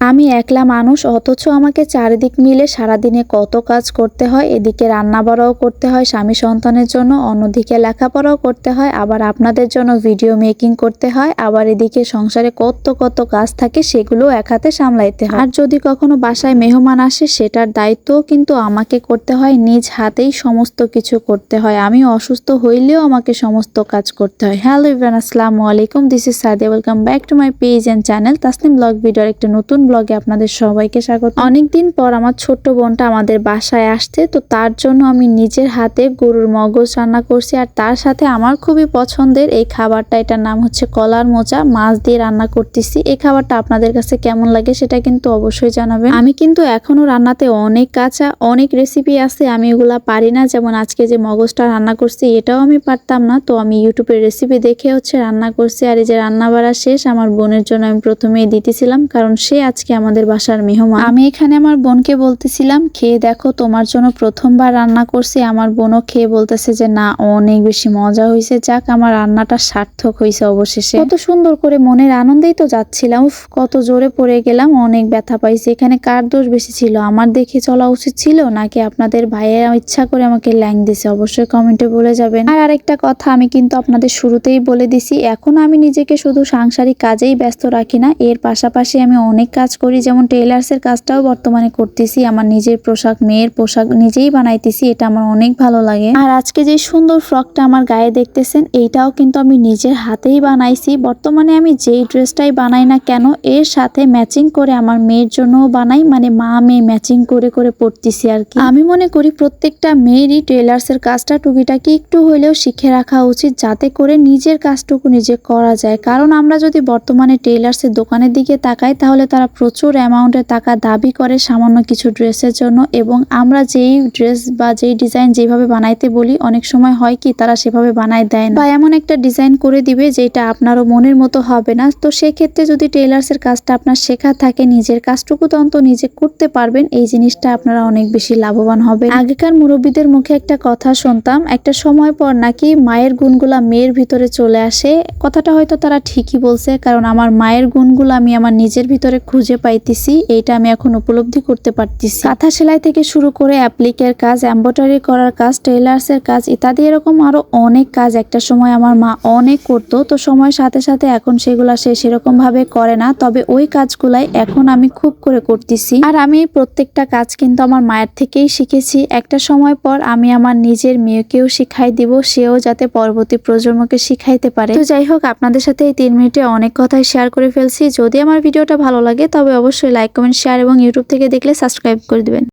আমি একলা মানুষ, অথচ আমাকে চারিদিক মিলে সারাদিনে কত কাজ করতে হয়, এদিকে রান্না বড়াও করতে হয়, স্বামী সন্তানের জন্য, অন্যদিকে লেখাপড়াও করতে হয়, আবার আপনাদের জন্য ভিডিও মেকিং করতে হয়, আবার এদিকে সংসারে কত কত কাজ থাকে, সেগুলো এক হাতে সামলাইতে হয়। আর যদি কখনো বাসায় মেহমান আসে, সেটার দায়িত্বও কিন্তু আমাকে করতে হয়, নিজ হাতেই সমস্ত কিছু করতে হয়। আমি অসুস্থ হইলেও আমাকে সমস্ত কাজ করতে হয়। হ্যালো ইভান, আসসালামু আলাইকুম, this is Sadia, welcome back to my page and channel, Tasnim blog ভিডিওর একটা নতুন ব্লগে আপনাদের সবাইকে স্বাগত। অনেকদিন পর আমার ছোট্ট বোনটা আমাদের বাসায় আসছে, তো তার জন্য আমি নিজের হাতে গরুর মগজ রান্না করছি আর তার সাথে আমার খুবই পছন্দের এই খাবারটা। এটার নাম হচ্ছে কলার মোচা, মাছ দিয়ে রান্না করতেছি। এই খাবারটা আপনাদের কাছে কেমন লাগে সেটা কিন্তু অবশ্যই জানাবেন। আমি কিন্তু এখনও রান্নাতে অনেক কাঁচা, অনেক রেসিপি আছে, আমি এগুলা পারি না। যেমন আজকে যে মগজটা রান্না করছি, এটাও আমি পারতাম না। তো আমি ইউটিউবের রেসিপি দেখে হচ্ছে রান্না করছি। আর এই যে রান্না বাড়া শেষ, আমার বোনের জন্য আমি প্রথমেই দিতেছিলাম, কারণ সে আজকে আমাদের বাসার মেহমান। আমি এখানে আমার বোনকে বলতেছিলাম খেয়ে দেখো তোমার জন্য প্রথমবার রান্না করছি। আমার বোনও খেয়ে বলতেছে যে না অনেক বেশি মজা হয়েছে যাক আমার রান্নাটা সার্থক হয়েছে অবশেষে। কত সুন্দর করে মনের আনন্দেই তো যাচ্ছিলাম। উফ, কত জোরে পড়ে গেলাম অনেক ব্যথা পাইছি। এখানে কার দোষ বেশি ছিল আমার দেখে চলা উচিত ছিল নাকি আপনাদের ভাইয়ের ইচ্ছা করে আমাকে ল্যাং দিছে? অবশ্যই কমেন্টে বলে যাবেন। আর আরেকটা কথা আমি কিন্তু আপনাদের শুরুতেই বলে দিছি এখন আমি নিজেকে শুধু সাংসারিক কাজেই ব্যস্ত রাখি না এর পাশাপাশি আমি অনেক কাজ করি, যেমন টেইলার্সের কাজটাও বর্তমানে করতেছি, আমার নিজের পোশাক, মেয়ের পোশাক নিজেই বানাইতেছি, এটা আমার অনেক ভালো লাগে। আর আজকে যে সুন্দর ফ্রকটা আমার গায়ে দেখতেছেন, এইটাও কিন্তু আমি নিজের হাতেই বানাইছি। বর্তমানে আমি যেই ড্রেসটাই বানাই না কেন, এর সাথে ম্যাচিং করে আমার মেয়ের জন্যও বানাই মানে মা মেয়ে ম্যাচিং করে করে পড়তেছি আর কি। আমি মনে করি প্রত্যেকটা মেয়েরই টেলার্সের কাজটা টুকিটাকি একটু হলেও শিখে রাখা উচিত, যাতে করে নিজের কাজটুকু নিজে করা যায়। কারণ আমরা যদি বর্তমানে টেলার্সের দোকানের দিকে তাকাই, তাহলে তারা প্রচুর অ্যামাউন্টের টাকা দাবি করে সামান্য কিছু ড্রেসের জন্য এবং আমরা যেই ড্রেস বা যেই ডিজাইন যেভাবে বানাইতে বলি, অনেক সময় হয় কি তারা সেভাবে বানায় দেয় না। বা এমন একটা ডিজাইন করে দিবে যেটা আপনারও মনের মতো হবে না। তো সেক্ষেত্রে যদি টেলার্সের কাজটা আপনার শেখা থাকে, নিজের কাজটুকু তো অন্তত নিজে করতে পারবেন, এই জিনিসটা আপনারা অনেক বেশি লাভবান হবে আগেকার মুরব্বীদের মুখে একটা কথা শুনতাম, একটা সময় পর নাকি মায়ের গুণগুলা মেয়ের ভিতরে চলে আসে। কথাটা হয়তো তারা ঠিকই বলছে, কারণ আমার মায়ের গুণগুলো আমি আমার নিজের ভিতরে খুঁজে পাইতেছি, এইটা আমি এখন উপলব্ধি করতে পারতেছি। কাঁথা সেলাই থেকে শুরু করে অ্যাপ্লিকের কাজ, এম্ব্রয়ডারি করার কাজ, টেইলার্সের কাজ, ইত্যাদি এরকম আরও অনেক কাজ একটা সময় আমার মা অনেক করতো, তো সময়ের সাথে সাথে এখন সেগুলা সে সেরকম ভাবে করে না, তবে ওই কাজগুলাই এখন আমি খুব করে করতেছি। আর আমি প্রত্যেকটা কাজ কিন্তু আমার মায়ের থেকেই শিখেছি। একটা সময় পর আমি আমার নিজের মেয়েকেও শিখাই দিব, সেও যাতে পরবর্তী প্রজন্মকে শিখাইতে পারে। তো যাই হোক, আপনাদের সাথে এই তিন মিনিটে অনেক কথাই শেয়ার করে ফেলছি। যদি আমার ভিডিওটা ভালো লাগে তবে অবশ্যই লাইক কমেন্ট শেয়ার এবং ইউটিউব থেকে দেখলে সাবস্ক্রাইব করে দিবেন।